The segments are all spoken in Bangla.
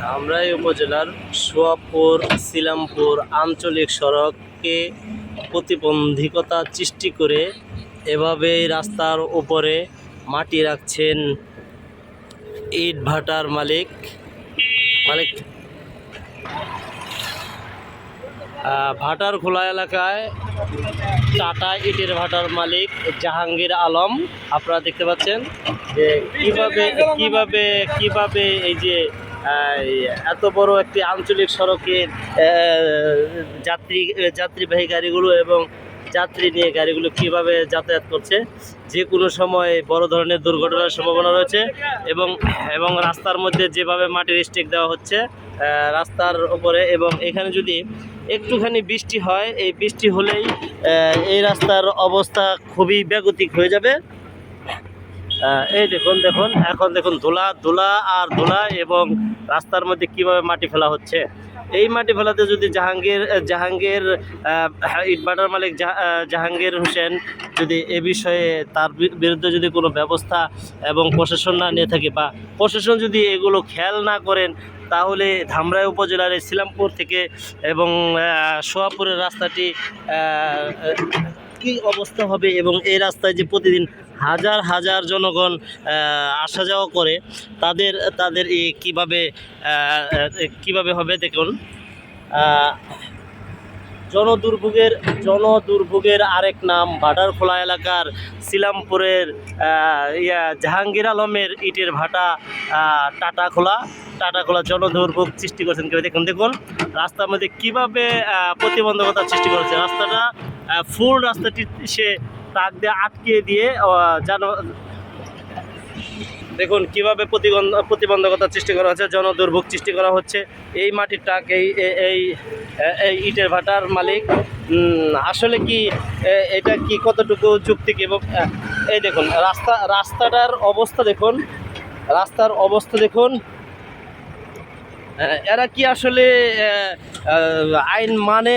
ধামরাই উপজেলার সোয়াপুর, সিলামপুর আঞ্চলিক সড়কে প্রতিবন্ধকতা সৃষ্টি করে এভাবেই রাস্তার উপরে মাটি রাখছেন ইট ভাটার মালিক। মালিক ভাটার খোলা এলাকায় টাটা ইটের ভাটার মালিক জাহাঙ্গীর আলম। আপনারা দেখতে পাচ্ছেন যে কীভাবে কীভাবে কীভাবে এই যে এত বড় একটি আঞ্চলিক সড়কের আহ, যাত্রী যাত্রীবাহী গাড়িগুলো এবং যাত্রী নিয়ে গাড়িগুলো কীভাবে যাতায়াত করছে যে কোনো সময় বড় ধরনের দুর্ঘটনার সম্ভাবনা রয়েছে এবং এবং রাস্তার মধ্যে যেভাবে মাটির স্টেক দেওয়া হচ্ছে রাস্তার ওপরে এবং এখানে যদি একটুখানি বৃষ্টি হয় এই বৃষ্টি হলেই এই রাস্তার অবস্থা খুবই ব্যাগতিক হয়ে যাবে। এই দেখুন দেখুন, এখন দেখুন, ধুলা ধুলা আর ধুলা এবং রাস্তার মধ্যে কীভাবে মাটি ফেলা হচ্ছে। এই মাটি ফেলাতে যদি জাহাঙ্গীর জাহাঙ্গীর ইটভাটার মালিক জাহা- জাহাঙ্গীর হোসেন যদি এ বিষয়ে তার বিরুদ্ধে যদি কোনো ব্যবস্থা এবং প্রশাসন না নিয়ে থাকে বা প্রশাসন যদি এগুলো খেয়াল না করেন, তাহলে ধামরাই উপজেলার এই থেকে এবং সোয়াপুরের রাস্তাটি কি অবস্থা হবে এবং এই রাস্তায় যে প্রতিদিন হাজার হাজার জনগণ আসা যাওয়া করে, তাদের তাদের এই কীভাবে কীভাবে হবে দেখুন। জনদুর্ভোগের জনদুর্ভোগের আরেক নাম ভাটারখোলা এলাকার সিলামপুরের ইয়া জাহাঙ্গীর আলমের ইটের ভাটা টাটা খোলা টাটা খোলা জনদুর্ভোগ সৃষ্টি করেছেন কেউ দেখুন দেখুন, রাস্তার মধ্যে কীভাবে প্রতিবন্ধকতা সৃষ্টি করেছে। রাস্তাটা ফুল রাস্তাটি সে তাক দিয়ে আটকে দিয়ে যান দেখুন কীভাবে প্রতিবন্ধ প্রতিবন্ধকতা সৃষ্টি করা হচ্ছে, জনদুর্ভোগ সৃষ্টি করা হচ্ছে। এই মাটির টাক এই এই এই ইটের ভাটার মালিক। আসলে কি এটা কি কতটুকু যুক্তিক এবং এই দেখুন, রাস্তা রাস্তাটার অবস্থা দেখুন, রাস্তার অবস্থা দেখুন। এরা কি আসলে আইন মানে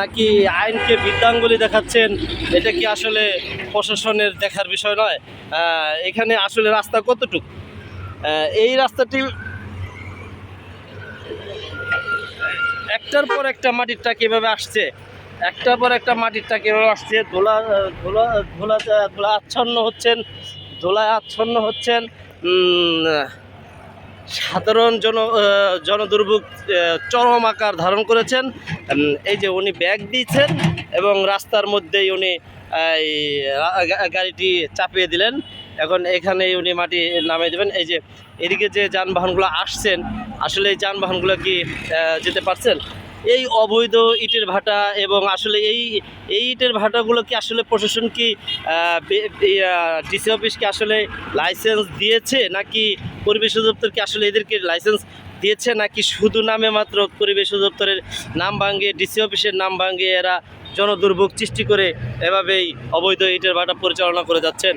নাকি আইনকে বৃদ্ধাঙ্গুলি দেখাচ্ছেন? এটা কি আসলে প্রশাসনের দেখার বিষয় নয়? এখানে আসলে রাস্তা কতটুক? এই রাস্তাটি একটার পর একটা মাটির ট্রাক এভাবে আসছে। একটার পর একটা মাটির ট্রাক এভাবে আসছে। ধোলা ধোলা ধোলা ধোলা আচ্ছন্ন হচ্ছেন। ধোলায় আচ্ছন্ন হচ্ছেন। সাধারণ জন জনদুর্ভোগ চরম আকার ধারণ করেছেন। এই যে উনি ব্যাগ দিয়েছেন এবং রাস্তার মধ্যেই উনি এই গাড়িটি চাপিয়ে দিলেন। এখন এখানে উনি মাটি নামিয়ে দেবেন। এই যে এদিকে যে যানবাহনগুলো আসছেন, আসলে এই যানবাহনগুলো কি যেতে পারছেন? এই অবৈধ ইটের ভাটা এবং আসলে এই এই ইটের ভাটাগুলো কি আসলে প্রশাসন কি ডিসি অফিসকে আসলে লাইসেন্স দিয়েছে? নাকি পরিবেশ অধিদপ্তর কি আসলে এদেরকে লাইসেন্স দিয়েছে? নাকি শুধু নামে মাত্র পরিবেশ অধিদপ্তরের নাম ভাঙিয়ে ডিসি অফিসের নাম ভাঙিয়ে এরা জনদুর্ভোগ সৃষ্টি করে এভাবেই অবৈধ ইটের ভাটা পরিচালনা করে যাচ্ছেন?